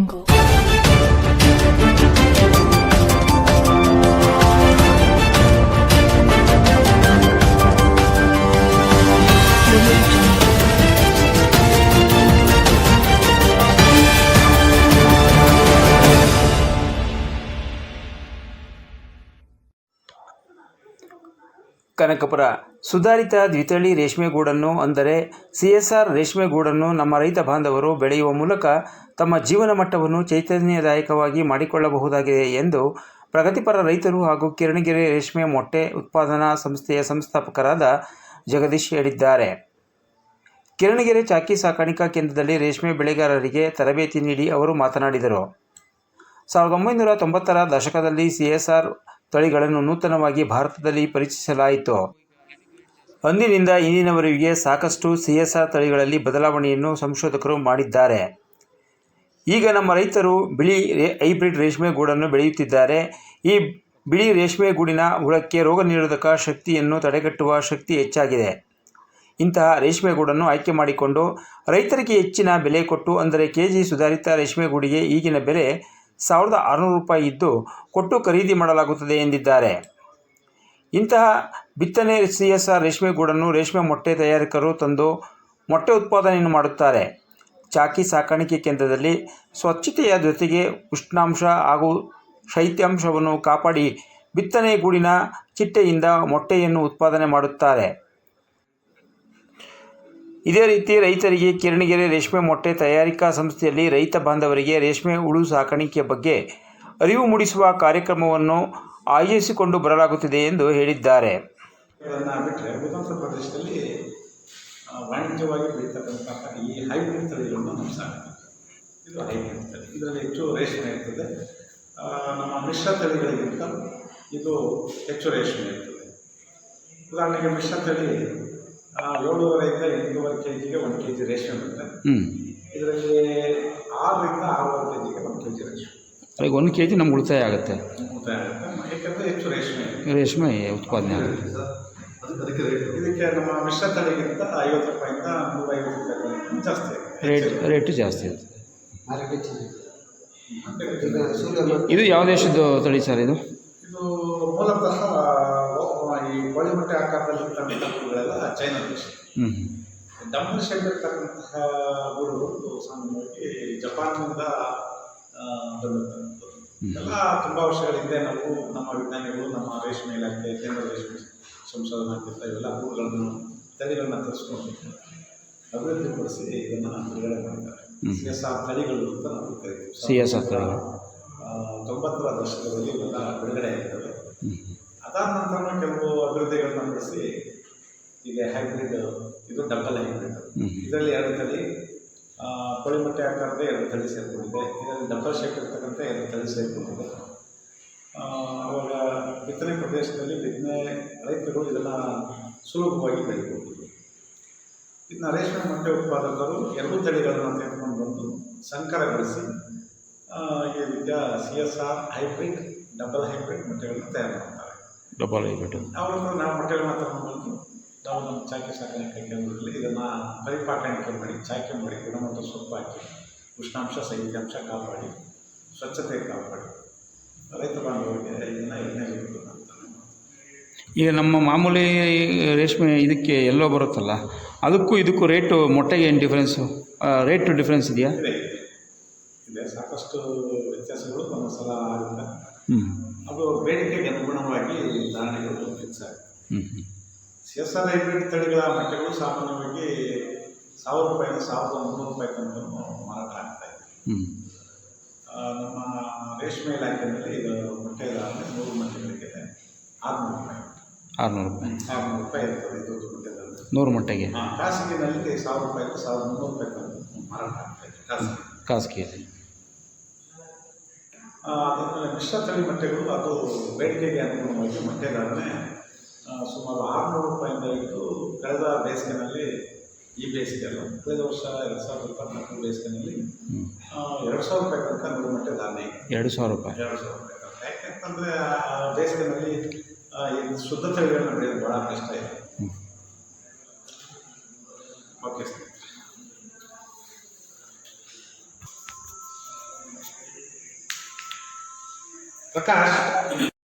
jungle. Kanakapura. ಸುಧಾರಿತ ದ್ವಿತಳಿ ರೇಷ್ಮೆಗೂಡನ್ನು ಅಂದರೆ CSR ರೇಷ್ಮೆಗೂಡನ್ನು ನಮ್ಮ ರೈತ ಬಾಂಧವರು ಬೆಳೆಯುವ ಮೂಲಕ ತಮ್ಮ ಜೀವನ ಮಟ್ಟವನ್ನು ಚೈತನ್ಯದಾಯಕವಾಗಿ ಮಾಡಿಕೊಳ್ಳಬಹುದಾಗಿದೆ ಎಂದು ಪ್ರಗತಿಪರ ರೈತರು ಹಾಗೂ ಕಿರಣಗೆರೆ ರೇಷ್ಮೆ ಮೊಟ್ಟೆ ಉತ್ಪಾದನಾ ಸಂಸ್ಥೆಯ ಸಂಸ್ಥಾಪಕರಾದ ಜಗದೀಶ್ ಹೇಳಿದ್ದಾರೆ. ಕಿರಣಗೆರೆ ಚಾಕಿ ಸಾಕಾಣಿಕಾ ಕೇಂದ್ರದಲ್ಲಿ ರೇಷ್ಮೆ ಬೆಳೆಗಾರರಿಗೆ ತರಬೇತಿ ನೀಡಿ ಅವರು ಮಾತನಾಡಿದರು. ಸಾವಿರದ ಒಂಬೈನೂರ ತೊಂಬತ್ತರ ದಶಕದಲ್ಲಿ ಸಿಎಸ್ಆರ್ ತಳಿಗಳನ್ನು ನೂತನವಾಗಿ ಭಾರತದಲ್ಲಿ ಪರಿಚಯಿಸಲಾಯಿತು. ಅಂದಿನಿಂದ ಇಂದಿನವರೆಗೆ ಸಾಕಷ್ಟು ಸಿಎಸ್ಆರ್ ತಳಿಗಳಲ್ಲಿ ಬದಲಾವಣೆಯನ್ನು ಸಂಶೋಧಕರು ಮಾಡಿದ್ದಾರೆ. ಈಗ ನಮ್ಮ ರೈತರು ಬಿಳಿ ರೇ, ಹೈಬ್ರಿಡ್ ರೇಷ್ಮೆ ಗೂಡನ್ನು ಬೆಳೆಯುತ್ತಿದ್ದಾರೆ. ಈ ಬಿಳಿ ರೇಷ್ಮೆ ಗೂಡಿನ ಹುಳಕ್ಕೆ ರೋಗ ನಿರೋಧಕ ಶಕ್ತಿಯನ್ನು ತಡೆಗಟ್ಟುವ ಶಕ್ತಿ ಹೆಚ್ಚಾಗಿದೆ. ಇಂತಹ ರೇಷ್ಮೆ ಗೂಡನ್ನು ಆಯ್ಕೆ ಮಾಡಿಕೊಂಡು ರೈತರಿಗೆ ಹೆಚ್ಚಿನ ಬೆಲೆ ಕೊಟ್ಟು ಅಂದರೆ ಕೆ ಜಿ ಸುಧಾರಿತ ರೇಷ್ಮೆ ಗೂಡಿಗೆ ಈಗಿನ ಬೆಲೆ ಸಾವಿರದ ಆರುನೂರು ರೂಪಾಯಿ ಇದ್ದು ಕೊಟ್ಟು ಖರೀದಿ ಮಾಡಲಾಗುತ್ತದೆ ಎಂದಿದ್ದಾರೆ. ಇಂತಹ ಬಿತ್ತನೆ ಸಿ ಎಸ್ ಆರ್ ರೇಷ್ಮೆ ಗೂಡನ್ನು ರೇಷ್ಮೆ ಮೊಟ್ಟೆ ತಯಾರಕರು ತಂದು ಮೊಟ್ಟೆ ಉತ್ಪಾದನೆಯನ್ನು ಮಾಡುತ್ತಾರೆ. ಚಾಕಿ ಸಾಕಾಣಿಕೆ ಕೇಂದ್ರದಲ್ಲಿ ಸ್ವಚ್ಛತೆಯ ಜೊತೆಗೆ ಉಷ್ಣಾಂಶ ಹಾಗೂ ಶೈತ್ಯಾಂಶವನ್ನು ಕಾಪಾಡಿ ಬಿತ್ತನೆ ಗೂಡಿನ ಚಿಟ್ಟೆಯಿಂದ ಮೊಟ್ಟೆಯನ್ನು ಉತ್ಪಾದನೆ ಮಾಡುತ್ತಾರೆ. ಇದೇ ರೀತಿ ರೈತರಿಗೆ ಕಿರಣಗೆರೆ ರೇಷ್ಮೆ ಮೊಟ್ಟೆ ತಯಾರಿಕಾ ಸಂಸ್ಥೆಯಲ್ಲಿ ರೈತ ಬಾಂಧವರಿಗೆ ರೇಷ್ಮೆ ಹುಳು ಸಾಕಾಣಿಕೆಯ ಬಗ್ಗೆ ಅರಿವು ಮೂಡಿಸುವ ಕಾರ್ಯಕ್ರಮವನ್ನು ಆಯೋಜಿಸಿಕೊಂಡು ಬರಲಾಗುತ್ತಿದೆ ಎಂದು ಹೇಳಿದ್ದಾರೆ. ಬಿಟ್ಟರೆ ಪ್ರದೇಶದಲ್ಲಿ ವಾಣಿಜ್ಯವಾಗಿ ಬೆಳೀತಕ್ಕಂತಹ ಈ ಹೈಬ್ರಿಡ್ ತಳಿಗಳನ್ನು ನಮ್ಮ ಸಾಕ್ತೀವಿ ಇದು ಹೈಬ್ರಿಡ್ ತಳಿ. ಇದರಲ್ಲಿ ಹೆಚ್ಚು ರೇಷ್ಮೆ ಇರ್ತದೆ. ನಮ್ಮ ಮಿಶ್ರ ತಳಿಗಳಿಗಿಂತ ಇದು ಹೆಚ್ಚು ರೇಷ್ಮೆ ಇರ್ತದೆ. ಉದಾಹರಣೆಗೆ ಮಿಶ್ರ ತಳಿ ಏಳೂವರೆಯಿಂದ ಎಂಟೂವರೆ ಕೆ ಜಿಗೆ ಒಂದು ಕೆ ಜಿ ರೇಷ್ಮೆ ಬರುತ್ತೆ ಹ್ಞೂ ಇದರಲ್ಲಿ ಆರರಿಂದ ಆರೂವರೆ ಕೆ ಜಿಗೆ ಒಂದು ಕೆ ಜಿ ರೇಷನ್. ಈಗ ಒಂದು ಕೆ ಜಿ ನಮ್ಗೆ ಉಳಿತಾಯ ಆಗುತ್ತೆ. ಉಳಿತಾಯ ಆಗುತ್ತೆ. ಯಾಕಂದರೆ ಹೆಚ್ಚು ರೇಷ್ಮೆ. ಇದೆ ರೇಷ್ಮೆ ಉತ್ಪಾದನೆ ಆಗುತ್ತೆ. ಇದಕ್ಕೆ ನಮ್ಮ ಮಿಶ್ರ ತಳಿಗಿಂತ ಐವತ್ತು ರೂಪಾಯಿಂದ ನೂರ ಐವತ್ತು ರೂಪಾಯಿ ಜಾಸ್ತಿ ರೇಟ್ ರೇಟು ಜಾಸ್ತಿ ಇರುತ್ತೆ ಇದು ಇದು ಯಾವ ದೇಶದ್ದು ತಳಿ ಸರ್ ಇದು? ಓ- ಈ ಕೋಳಿಮಟ್ಟೆ ಆಕಾರದಲ್ಲಿರ್ತಕ್ಕಂಥ ಗೂಡುಗಳೆಲ್ಲ ಚೈನಾ ದೇಶ. ಡಂಬಲ್ ಶೇಪ್ ಇರ್ತಕ್ಕಂತಹ ಗೂಡುಗಳು ಸಾಮಾನ್ಯವಾಗಿ ಜಪಾನ್ನಿಂದ ಬಂದಿರ್ತಕ್ಕಂಥದ್ದು ಎಲ್ಲ ತುಂಬ ವರ್ಷಗಳ ಹಿಂದೆ ನಾವು ನಮ್ಮ ವಿಜ್ಞಾನಿಗಳು ನಮ್ಮ ರೇಷ್ಮೆ ಇಲಾಖೆ ಕೇಂದ್ರ ರೇಷ್ಮೆ ಸಂಶೋಧನಾ ಕೇಂದ್ರ ಇವೆಲ್ಲ ಗೂಡುಗಳನ್ನು ತಳಿಗಳನ್ನ ತರಿಸ್ಕೊಂಡು ಅಭಿವೃದ್ಧಿಪಡಿಸಿ ಇದನ್ನು ಬಿಡುಗಡೆ ಮಾಡಿದ್ದಾರೆ. ಸಿ ಎಸ್ ಆರ್ ತಳಿಗಳು ಅಂತ ನಾವು ಕರಿತೀವಿ. ಆರ್ ತಳಿಗಳು. ತೊಂಬತ್ತರ ದಶಕದಲ್ಲಿ ಇವೆಲ್ಲ ಬಿಡುಗಡೆ ಆಗ್ತವೆ ಅದಾದ ನಂತರ ಈಗ ಹೈಬ್ರಿಡ್ ಇದು ಡಬಲ್ ಹೈಬ್ರಿಡ್ ಇದರಲ್ಲಿ ಎರಡು ತಳಿ ಕೋಳಿ ಮೊಟ್ಟೆ ಆಕಾರದ ಎರಡು ತಳಿ ಸೇರಿಕೊಂಡಿದೆ. ಇದರಲ್ಲಿ ಡಬಲ್ ಶೇಪ್ ಇರ್ತಕ್ಕಂಥ ಎರಡು ತಳಿ ಸೇರಿಕೊಂಡಿದೆ. ಅವಾಗ ಬಿತ್ತನೆ ಪ್ರದೇಶದಲ್ಲಿ ಬಿತ್ತನೆ ರೈತರು ಇದನ್ನು ಸುಲಭವಾಗಿ ಬೆಳಿಬಹುದು ಇದನ್ನ ರೇಷ್ಮೆ ಮೊಟ್ಟೆ ಉತ್ಪಾದಕರು ಎರಡು ತಳಿಗಳನ್ನು ತೆಗೆದುಕೊಂಡು ಬಂದು ಸಂಕರಗೊಳಿಸಿ ಈಗ ಈ ರೀತಿಯ C S R hybrid double hybrid ಮೊಟ್ಟೆಗಳನ್ನು ತಯಾರು ಮಾಡ್ತಾರೆ. ಡಬಲ್ ಹೈಬ್ರಿಡ್ ಅವರು ನಾವು ಮೊಟ್ಟೆಗಳನ್ನ ತಗೊಂಡು ಬಂದು ನಾವು ನಮ್ಮ ಚಾಕಿ ಸಾಕಾಣಿಕೆ ಕೇಂದ್ರದಲ್ಲಿ ಇದನ್ನು ಪರಿಪಾಕಾಣಿಕೆ ಮಾಡಿ ಚಾಕಿ ಮಾಡಿ ಗುಣಮಟ್ಟ ಸೊಪ್ಪು ಹಾಕಿ ಉಷ್ಣಾಂಶ ಶೈತ್ಯಾಂಶ ಕಾಪಾಡಿ ಸ್ವಚ್ಛತೆ ಕಾಪಾಡಿ. ರೈತ ಬಾಂಧವರಿಗೆ ಇದನ್ನು ಎಣ್ಣೆ ಅಂತ ಈಗ ನಮ್ಮ ಮಾಮೂಲಿ ರೇಷ್ಮೆ ಇದಕ್ಕೆ ಎಲ್ಲೋ ಬರುತ್ತಲ್ಲ ಅದಕ್ಕೂ ಇದಕ್ಕೂ ರೇಟು ಮೊಟ್ಟೆಗೆ ಏನು ಡಿಫ್ರೆನ್ಸು ರೇಟು ಡಿಫ್ರೆನ್ಸ್ ಇದೆಯಾ? ಇದೆ ಸಾಕಷ್ಟು ವ್ಯತ್ಯಾಸಗಳು ಒಂದು ಸಲ ಆಗುತ್ತೆ. ಹ್ಞೂ ಅದು ಬೇಡಿಕೆಗೆ ಅನುಗುಣವಾಗಿ ಧಾರಣೆಗಳು ಫಿಕ್ಸ್ ಆಗುತ್ತೆ ಎಸ್ ಆರ್ ಹೈಬ್ರಿಡ್ ತಳಿಗಳ ಮೊಟ್ಟೆಗಳು ಸಾಮಾನ್ಯವಾಗಿ ಸಾವಿರ ರೂಪಾಯಿಂದ ಸಾವಿರದ ಮುನ್ನೂರು ರೂಪಾಯಿ ತನಕ ಮಾರಾಟ ಆಗ್ತಾ ಇದೆ. ನಮ್ಮ ರೇಷ್ಮೆ ಇಲಾಖೆಯಲ್ಲಿ ಇದು ಮೊಟ್ಟೆ ಅಂದರೆ ನೂರು ಮೊಟ್ಟೆಗಳಿಗೆ ಆರುನೂರು ರೂಪಾಯಿ. ಆರುನೂರು ರೂಪಾಯಿ. ಆರುನೂರು ರೂಪಾಯಿ ಇರ್ತದೆ ಇದು ಮೊಟ್ಟೆ ಧಾರಣೆ ನೂರು ಮೊಟ್ಟೆಗೆ? ಹಾಂ ಖಾಸಗಿನಲ್ಲಿ ಸಾವಿರ ರೂಪಾಯಿ ಸಾವಿರದ ಮುನ್ನೂರು ರೂಪಾಯಿ ತನಕ ಮಾರಾಟ ಆಗ್ತಾ ಇದೆ ಖಾಸಗಿ. ಖಾಸಗಿಯಲ್ಲಿ. ಅದಾದ್ಮೇಲೆ ಮಿಶ್ರ ತಳಿ ಮೊಟ್ಟೆಗಳು ಅದು ಬೇಡಿಕೆಗೆ ಅನುಗುಣವಾಗಿ ಮೊಟ್ಟೆಗಳನ್ನೇ ಸುಮಾರು ಆರುನೂರು ಆಗಿದ್ದು ಕಳೆದ ಬೇಸಿಗೆನಲ್ಲಿ ಈ ಬೇಸಿಗೆಯಲ್ಲ ಕಳೆದ ವರ್ಷ ಎರಡು ಸಾವಿರದ ಇಪ್ಪತ್ತ್ನಾಲ್ಕು ಬೇಸಿಗೆನಲ್ಲಿ ಎರಡು ಸಾವಿರ ರೂಪಾಯಿ ತನಕ ನೂರು ಮಟ್ಟೆ ಧಾನ್ಯ ಎರಡು ಸಾವಿರ ರೂಪಾಯಿ. ಎರಡು ಸಾವಿರ ರೂಪಾಯಿ ತನಕ. ಯಾಕೆಂತಂದರೆ ಆ ಬೇಸಿಗೆನಲ್ಲಿ ಇದು ಶುದ್ಧ ತಳಿಗಳನ್ನ ಬೆಳೆಯೋದು ಭಾಳ ಕಷ್ಟ ಇದೆ. Okay sir Prakash